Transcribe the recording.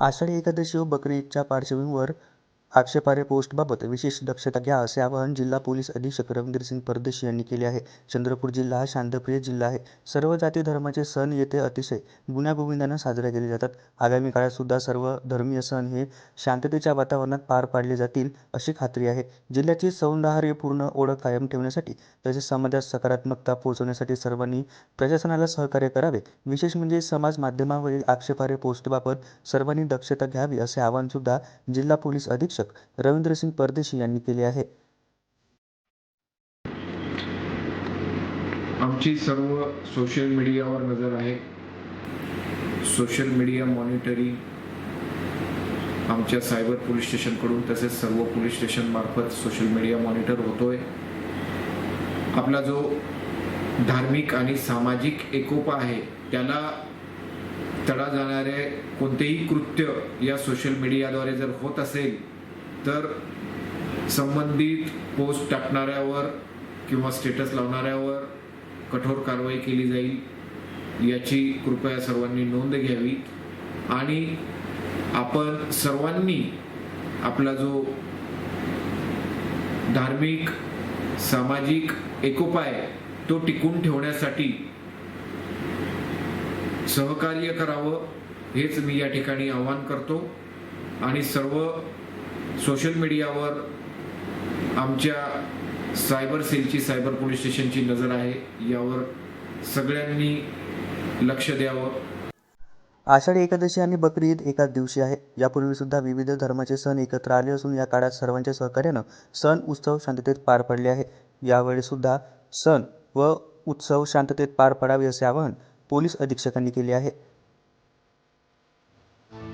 आषाढी एकादशी व बकरी ईदच्या पार्श्वभूमीवर आक्षेपार्ह पोस्टबाबत विशेष दक्षता घ्या असे आवाहन जिल्हा पोलीस अधीक्षक रवींद्रसिंग परदेशी यांनी केले आहे. चंद्रपूर जिल्हा हा शांतप्रिय जिल्हा आहे. सर्व जाती धर्माचे सण येथे अतिशय गुण्यागोविंदानं साजरे केले जातात. आगामी काळातसुद्धा सर्व धर्मीय सण हे शांततेच्या वातावरणात पार पाडले जातील अशी खात्री आहे. जिल्ह्याची सौंदर्यपूर्ण ओळख कायम ठेवण्यासाठी तसेच समाजात सकारात्मकता पोहोचवण्यासाठी सर्वांनी प्रशासनाला सहकार्य करावे. विशेष म्हणजे समाज माध्यमावरील आक्षेपार्ह पोस्टबाबत सर्वांनी दक्षता घ्यावी असे आवाहनसुद्धा जिल्हा पोलीस अधीक्षक रवींद्रसिंग परदेशी यांनी केले आहे. आमची सर्व सोशल मीडियावर नजर आहे सोशल मीडिया मॉनिटरिंग आमच्या सायबर पोलीस स्टेशनकडून तसेच सर्व पोलीस स्टेशन मार्फत सोशल मीडिया मॉनिटर होतोय आपला जो धार्मिक आणि सामाजिक एकोपा आहे त्याला तडा जाणारे कोणतेही कृत्य या सोशल मीडियाद्वारे जर होत असेल तर संबंधित पोस्ट टाकणाऱ्यावर किंवा स्टेटस लावणाऱ्यावर कठोर कारवाई केली जाईल याची कृपया सर्वांनी नोंद घ्यावी. आणि आपण सर्वांनी आपला जो धार्मिक सामाजिक एकोपाय तो टिकून ठेवण्यासाठी सहकार्य करावं हेच मी या ठिकाणी आवाहन करतो. आणि सर्व सोशल मीडियावर आमच्या सायबर सेलची सायबर पोलीस स्टेशनची नजर आहे यावर सगळ्यांनी लक्ष द्यावं आषाढी एकादशी आणि बकरी ईद एकाच दिवशी आहे. यापूर्वी सुद्धा विविध धर्माचे सण एकत्र आले असून या काळात सर्वांच्या सहकार्यानं सण उत्सव शांततेत पार पडले आहे. यावेळी सुद्धा सण व उत्सव शांततेत पार पडावे असे आवाहन पोलीस अधीक्षकांनी केले आहे.